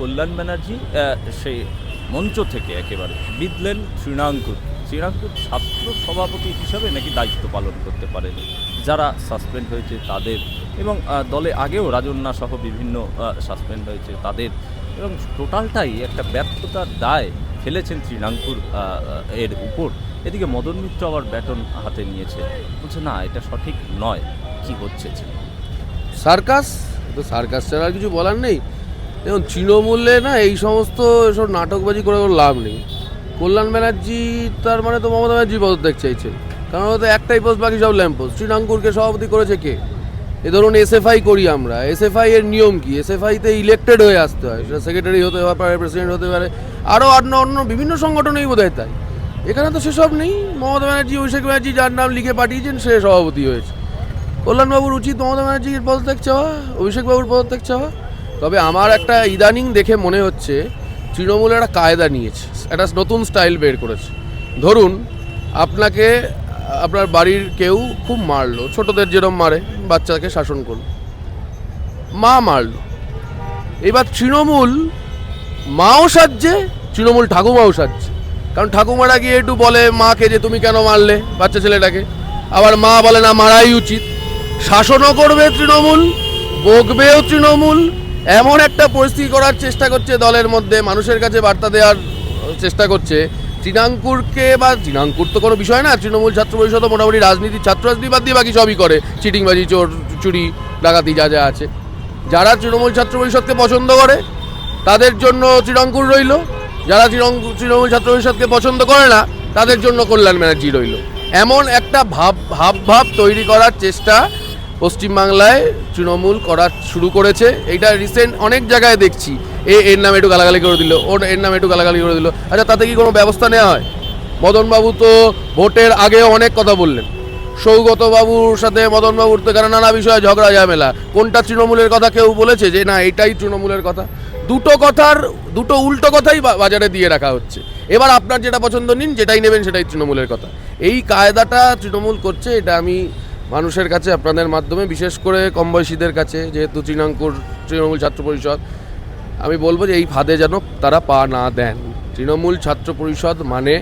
কল্যাণ ব্যানার্জি সেই মঞ্চ থেকে একেবারে বিদলেন তৃণাঙ্কুর তৃণাঙ্কুর ছাত্র সভাপতি হিসাবে নাকি দায়িত্ব পালন করতে পারেনি যারা সাসপেন্ড হয়েছে তাদের এবং দলে আগেও রাজন্যা সহ বিভিন্ন সাসপেন্ড হয়েছে তাদের। এবং টোটালটাই একটা ব্যর্থতার দায় ফেলেছেন আহ, এর উপর। এদিকে মদন মিত্র আবার ব্যাটন হাতে নিয়েছে। বলছে না এটা সঠিক নয়। কি হচ্ছে? সার্কাস? তো সার্কাস ছাড়া আর কিছু বলার নেই। দেখুন, তৃণমূলে না এই সমস্ত সব নাটকবাজি করে কোনো লাভ নেই। কল্যাণ ব্যানার্জি, তার মানে তো মমতা ব্যানার্জি পদত্যাগ চাইছেন কারণ ওতে একটাই পোস্ট বাকি সব ল্যাম্প পোস্ট শ্রীরাঙ্কুরকে সভাপতি করেছে কে? এ ধরুন এসএফআই করি আমরা। এসএফআই এর নিয়ম কি? এসএফআইতে ইলেক্টেড হয়ে আসতে হয়। সেটা সেক্রেটারি হতে পারে প্রেসিডেন্ট হতে পারে। আরও অন্য অন্য বিভিন্ন সংগঠনেই বোধ হয় তাই। এখানে তো সেসব নেই। মমতা ব্যানার্জি, অভিষেক ব্যানার্জি যার নাম লিখে পাঠিয়েছেন, সে সভাপতি হয়েছে। কল্যাণবাবুর উচিত মমতা ব্যানার্জির পদত্যাগ চাওয়া, অভিষেকবাবুর পদত্যাগ চাওয়া। তবে আমার একটা ইদানিং দেখে মনে হচ্ছে তৃণমূল একটা কায়দা নিয়েছে, একটা নতুন স্টাইল বের করেছে। ধরুন, আপনাকে, আপনার বাড়ির কেউ খুব মারলো, ছোটদের যেরম মারে, বাচ্চাকে শাসন করল। মা মারলো। এবার তৃণমূল মাও সাজছে, তৃণমূল ঠাকুমাও সাজছে। কারণ ঠাকুমারা গিয়ে একটু বলে, মাকে যে তুমি কেন মারলে বাচ্চা ছেলেটাকে? আবার মা বলে, না, মারাই উচিত। শাসনও করবে তৃণমূল, বকবেও তৃণমূল এমন একটা পরিস্থিতি করার চেষ্টা করছে দলের মধ্যে, মানুষের কাছে বার্তা দেওয়ার চেষ্টা করছে। তৃণাঙ্কুরকে বা তৃণাঙ্কুর তো কোনো বিষয় না, তৃণমূল ছাত্র পরিষদ মোটামুটি রাজনীতি, ছাত্র রাজনীতি বাদ দিয়ে বাকি সবই করে। চিটিংবাজি, চোর, চুরি, ডাকাতি যা যা আছে। যারা তৃণমূল ছাত্র পরিষদকে পছন্দ করে, তাদের জন্য তৃণাঙ্কুর রইল। যারা তৃণমূল ছাত্র পরিষদকে পছন্দ করে না, তাদের জন্য কল্যাণ ব্যানার্জি রইল। এমন একটা ভাব ভাব ভাব তৈরি করার চেষ্টা পশ্চিমবাংলায় তৃণমূল করা শুরু করেছে। এইটা রিসেন্ট অনেক জায়গায় দেখছি। এ, এর নামে একটু গালাগালি করে দিল, ওর, এর নামে একটু গালাগালি করে দিল। আচ্ছা তাতে কি কোনো ব্যবস্থা নেওয়া হয়? মদনবাবু তো ভোটের আগেও অনেক কথা বললেন। সৌগত বাবুর সাথে মদনবাবুর তো এখানে নানা বিষয়ে ঝগড়া, ঝামেলা? কোনটা তৃণমূলের কথা কেউ বলেছে যে, না, এটাই তৃণমূলের কথা দুটো কথার, দুটো উল্টো কথাই বাজারে দিয়ে রাখা হচ্ছে। এবার আপনার যেটা পছন্দ নিন, যেটাই নেবেন সেটাই তৃণমূলের কথা। এই কায়দাটা তৃণমূল করছে, এটা আমি মানুষের কাছে, আপনাদের মাধ্যমে, বিশেষ করে কম বয়সীদের কাছে, যেহেতু তৃণাঙ্কুর তৃণমূল ছাত্র পরিষদ, আমি বলব যে এই ফাঁদে যেন তারা পা না দেন। তৃণমূল ছাত্র পরিষদ মানে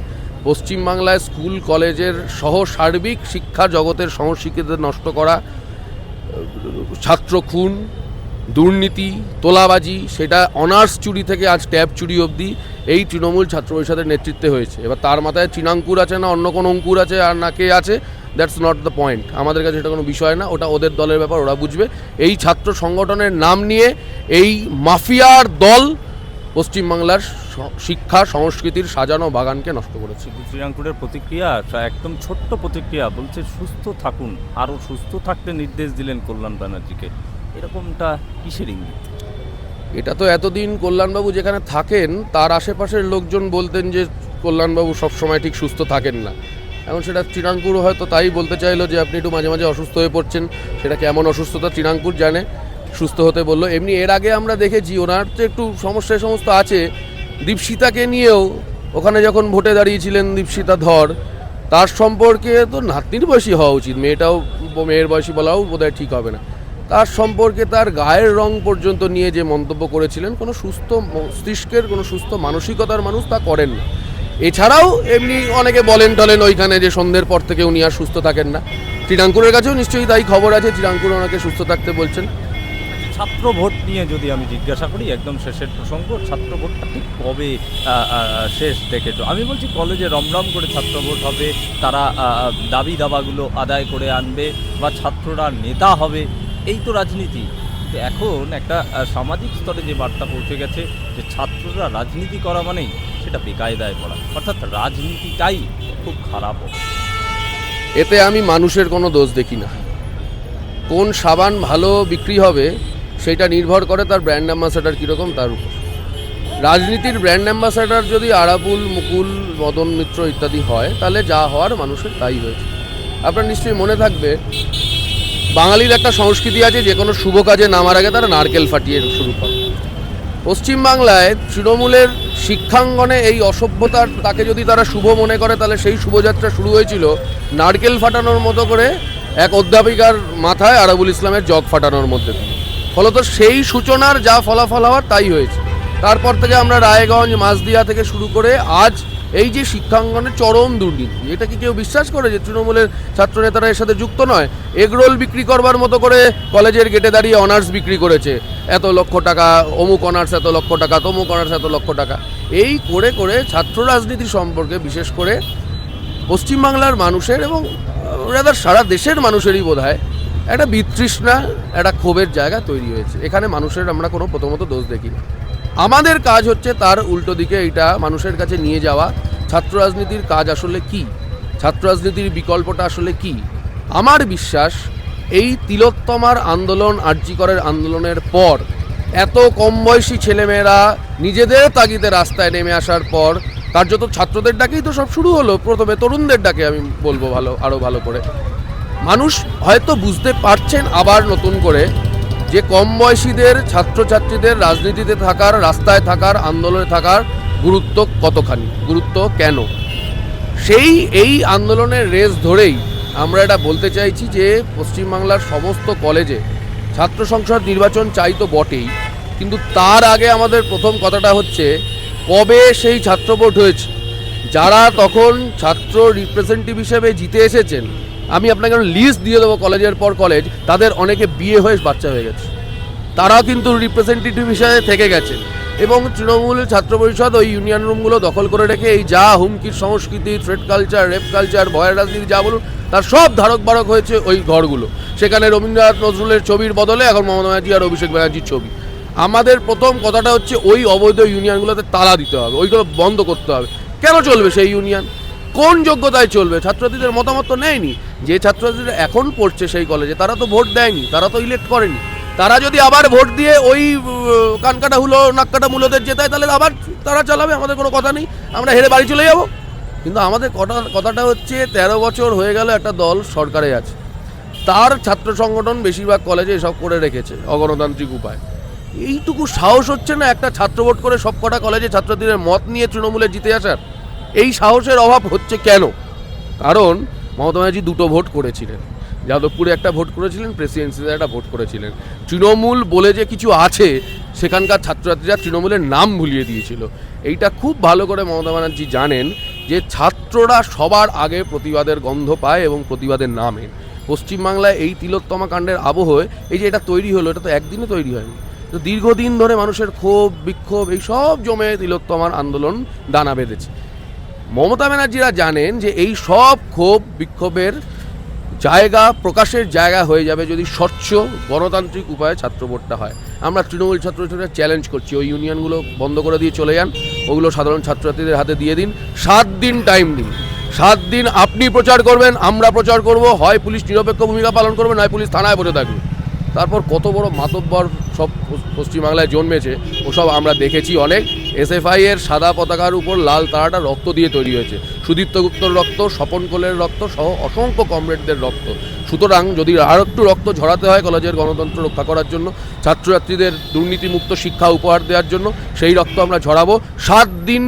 পশ্চিমবাংলায় স্কুল, কলেজের সহ সার্বিক শিক্ষা জগতের সংস্কৃতিদের নষ্ট করা, ছাত্র খুন, দুর্নীতি, তোলাবাজি, সেটা অনার্স চুরি থেকে আজ ট্যাব চুরি অবধি এই তৃণমূল ছাত্র পরিষদের নেতৃত্বে হয়েছে। এবার তার মাথায় চীনাঙ্কুর আছে না অন্য কোনো অঙ্কুর আছে আর না কে আছে দ্যাটস নট দ্য পয়েন্ট। আমাদের কাছে এটা কোনো বিষয় না ওটা ওদের দলের ব্যাপার ওরা বুঝবে। এই ছাত্র সংগঠনের নাম নিয়ে এই মাফিয়ার দল পশ্চিমবাংলার শিক্ষা সংস্কৃতির সাজানো বাগানকে নষ্ট করেছে। শ্রীরামপুরের প্রতিক্রিয়া একদম ছোট্ট প্রতিক্রিয়া বলছে সুস্থ থাকুন। আরও সুস্থ থাকতে নির্দেশ দিলেন কল্যাণ ব্যানার্জিকে। এরকমটা কিসের ইঙ্গিত? এটা তো এতদিন কল্যাণবাবু যেখানে থাকেন তার আশেপাশের লোকজন বলতেন যে কল্যাণবাবু সবসময় ঠিক সুস্থ থাকেন না। এখন সেটা তৃণাঙ্কুর হয়তো তাই বলতে চাইলো যে আপনি একটু মাঝে মাঝে অসুস্থ হয়ে পড়ছেন। সেটা কেমন অসুস্থতা তৃণাঙ্কুর জানে, সুস্থ হতে বলল। এমনি এর আগে আমরা দেখেছি ওনার তো একটু সমস্যা সমস্ত আছে, দীপশিতাকে নিয়েও ওখানে যখন ভোটে দাঁড়িয়েছিলেন দীপশিতা ধর, তার সম্পর্কে তো নাতনির বয়সী হওয়া উচিত, মেয়েটাও মেয়ের বয়সী বলাও বোধহয় ঠিক হবে না। তার সম্পর্কে তার গায়ের রং পর্যন্ত নিয়ে যে মন্তব্য করেছিলেন, কোনো সুস্থ মস্তিষ্কের, কোনো সুস্থ মানসিকতার মানুষ তা করেন না এছাড়াও এমনি অনেকে বলেন টলেন ওইখানে যে সন্ধ্যের পর থেকে উনি আর সুস্থ থাকেন না। তৃণাঙ্কুরের কাছেও নিশ্চয়ই তাই খবর আছে তৃণাঙ্কুর ওনাকে সুস্থ থাকতে বলছেন। ছাত্র ভোট নিয়ে যদি আমি জিজ্ঞাসা করি, একদম শেষের প্রসঙ্গ, ছাত্র ভোটটা ঠিক কবে শেষ দেখেছ? আমি বলছি কলেজে রমরম করে ছাত্র ভোট হবে, তারা দাবি দাবাগুলো আদায় করে আনবে, বা ছাত্ররা নেতা হবে, এই তো রাজনীতি। এখন একটা সামাজিক স্তরে যে বার্তা পৌঁছে গেছে যে ছাত্ররা রাজনীতি করা মানেই সেটা বেকায়দায় পড়া। অর্থাৎ রাজনীতিটাই খুব খারাপ এতে আমি মানুষের কোনো দোষ দেখি না। কোন সাবান ভালো বিক্রি হবে সেটা নির্ভর করে তার ব্র্যান্ড অ্যাম্বাসাডার কীরকম তার উপর। রাজনীতির ব্র্যান্ড অ্যাম্বাসাডার যদি আরাবুল, মুকুল, মদন মিত্র ইত্যাদি হয়, তাহলে যা হওয়ার মানুষের তাই হয়েছে। আপনার নিশ্চয়ই মনে থাকবে বাঙালির একটা সংস্কৃতি আছে, যে কোনো শুভ কাজে নামার আগে তারা নারকেল ফাটিয়ে শুরু করে পশ্চিমবাংলায় তৃণমূলের শিক্ষাঙ্গনে এই অসভ্যতার, তাকে যদি তারা শুভ মনে করে, তাহলে সেই শুভযাত্রা শুরু হয়েছিল নারকেল ফাটানোর মতো করে এক অধ্যাপিকার মাথায় আরাবুল ইসলামের জগ ফাটানোর মধ্যে। ফলত সেই সূচনার যা ফলাফল হওয়ার তাই হয়েছে তারপর থেকে আমরা রায়গঞ্জ মাসদিয়া থেকে শুরু করে আজ এই যে শিক্ষাঙ্গনে চরম দুর্নীতি, এটা কি কেউ বিশ্বাস করে যে তৃণমূলের ছাত্রনেতারা এর সাথে যুক্ত নয়? এগরোল বিক্রি করবার মতো করে কলেজের গেটে দাঁড়িয়ে অনার্স বিক্রি করেছে। এত লক্ষ টাকা, অমুক অনার্স এত লক্ষ টাকা, তমুক অনার্স এত লক্ষ টাকা। এই করে করে ছাত্র রাজনীতি সম্পর্কে বিশেষ করে পশ্চিমবাংলার মানুষের এবং রাদার সারা দেশের মানুষেরই বোধ হয় একটা বিতৃষ্ণা, একটা ক্ষোভের জায়গা তৈরি হয়েছে। এখানে মানুষের আমরা কোনো প্রথমত দোষ দেখি না আমাদের কাজ হচ্ছে তার উল্টো দিকে এটা মানুষের কাছে নিয়ে যাওয়া। ছাত্র রাজনীতির কাজ আসলে কি? ছাত্র রাজনীতির বিকল্পটা আসলে কি? আমার বিশ্বাস, এই তিলোত্তমার আন্দোলন আর্যিকরের আন্দোলনের পর, এত কম বয়সী ছেলেমেয়েরা নিজেদের তাগিদে রাস্তায় নেমে আসার পর, কার্যত ছাত্রদের ডাকেই তো সব শুরু হলো। প্রথমে তরুণদের ডাকে আমি বলব ভালো আরও ভালো করে। মানুষ হয়তো বুঝতে পারছেন আবার নতুন করে যে কম বয়সীদের, ছাত্রছাত্রীদের রাজনীতিতে থাকার, রাস্তায় থাকার, আন্দোলনে থাকার গুরুত্ব কতখানি? গুরুত্ব কেন? সেই, এই আন্দোলনের রেস ধরেই আমরা এটা বলতে চাইছি যে, পশ্চিমবাংলার সমস্ত কলেজে ছাত্র সংসদ নির্বাচন চাই তো বটেই, কিন্তু তার আগে আমাদের প্রথম কথাটা হচ্ছে, কবে সেই ছাত্র ভোট হয়েছে? যারা তখন ছাত্র রিপ্রেজেন্টেটিভ হিসেবে জিতে এসেছেন আমি আপনাকে লিস্ট দিয়ে দেবো কলেজের পর কলেজ তাদের অনেকে বিয়ে হয়ে বাচ্চা হয়ে গেছে। তারাও কিন্তু রিপ্রেজেন্টেটিভ হিসেবে থেকে গেছে। এবং তৃণমূল ছাত্র পরিষদ ওই ইউনিয়ন রুমগুলো দখল করে রেখে এই যা হুমকির সংস্কৃতি থ্রেড কালচার রেপ কালচার ভয়ের রাজনীতি যা বলুন, তার সব ধারক বারক হয়েছে ওই ঘরগুলো। সেখানে রবীন্দ্রনাথ নজরুলের ছবির বদলে এখন মমতা ব্যানার্জি আর অভিষেক ব্যানার্জির ছবি। আমাদের প্রথম কথাটা হচ্ছে ওই অবৈধ ইউনিয়নগুলোতে তালা দিতে হবে, ওইগুলো বন্ধ করতে হবে। কেন চলবে সেই ইউনিয়ন কোন যোগ্যতায় চলবে? ছাত্রছাত্রীদের মতামত তো নেয়নি। যে ছাত্রছাত্রীরা এখন পড়ছে সেই কলেজে তারা তো ভোট দেয়নি, তারা তো ইলেক্ট করেনি। তারা যদি আবার ভোট দিয়ে ওই কানকাটা হুলো নাককাটা মূলদের জেতায়, তাহলে আবার তারা চালাবে, আমাদের কোনো কথা নেই। আমরা হেরে বাড়ি চলে যাব। কিন্তু আমাদের কথা, কথাটা হচ্ছে, তেরো বছর হয়ে গেল একটা দল সরকারে আছে। তার ছাত্র সংগঠন বেশিরভাগ কলেজে এসব করে রেখেছে, অগণতান্ত্রিক উপায়। এইটুকু সাহস হচ্ছে না একটা ছাত্র ভোট করে সব কটা কলেজে ছাত্রছাত্রীদের মত নিয়ে তৃণমূলে জিতে আসার? এই সাহসের অভাব হচ্ছে কেন? কারণ মমতা ব্যানার্জি দুটো ভোট করেছিলেন। যাদবপুরে একটা ভোট করেছিলেন, প্রেসিডেন্সিতে একটা ভোট করেছিলেন। তৃণমূল বলে যে কিছু আছে, সেখানকার ছাত্রছাত্রীরা তৃণমূলের নাম ভুলিয়ে দিয়েছিল। এইটা খুব ভালো করে মমতা ব্যানার্জি জানেন যে ছাত্ররা সবার আগে প্রতিবাদের গন্ধ পায় এবং প্রতিবাদের নামে। পশ্চিমবাংলায় এই তিলোত্তমা কাণ্ডের আবহে, এই যে এটা তৈরি হলো, এটা তো একদিনে তৈরি হয়নি। তো দীর্ঘদিন ধরে মানুষের ক্ষোভ, বিক্ষোভ, এই সব জমে তিলোত্তমার আন্দোলন দানা বেঁধেছে। মমতা ব্যানার্জিরা জানেন যে এই সব ক্ষোভ, বিক্ষোভের জায়গা প্রকাশের জায়গা হয়ে যাবে যদি স্বচ্ছ, গণতান্ত্রিক উপায়ে ছাত্র ভোটটা হয়। আমরা তৃণমূল ছাত্রছাত্রীরা চ্যালেঞ্জ করছি। ওই ইউনিয়নগুলো বন্ধ করে দিয়ে চলে যান। ওগুলো সাধারণ ছাত্রছাত্রীদের হাতে দিয়ে দিন। সাত দিন টাইম দিন। সাত দিন আপনি প্রচার করবেন, আমরা প্রচার করব। হয় পুলিশ নিরপেক্ষ ভূমিকা পালন করবে, নয় পুলিশ থানায় বসে থাকবে। তারপর কত বড় মাতব্বর সব পশ্- পশ্চিমবাংলায় জন্মেছে, ওসব আমরা দেখেছি অনেক। এসএফআই এর সাদা পতাকার উপর লাল তারাটা রক্ত দিয়ে তৈরি হয়েছে। সুদীপ্ত গুপ্তর রক্ত, স্বপন কোলের রক্ত সহ অসংখ্য কমরেডদের রক্ত। সুতরাং যদি আর একটু রক্ত ঝরাতে হয় কলেজের গণতন্ত্র রক্ষা করার জন্য, ছাত্রছাত্রীদের দুর্নীতিমুক্ত শিক্ষা উপহার দেওয়ার জন্য, সেই রক্ত আমরা ঝরাবো। সাত দিন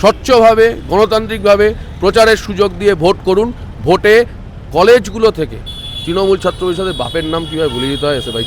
স্বচ্ছভাবে, গণতান্ত্রিকভাবে প্রচারের সুযোগ দিয়ে ভোট করুন। ভোটে কলেজগুলো থেকে তৃণমূল ছাত্র পরিষদের বাপের নাম কীভাবে ভুলে যেতে হয় এসে ভাই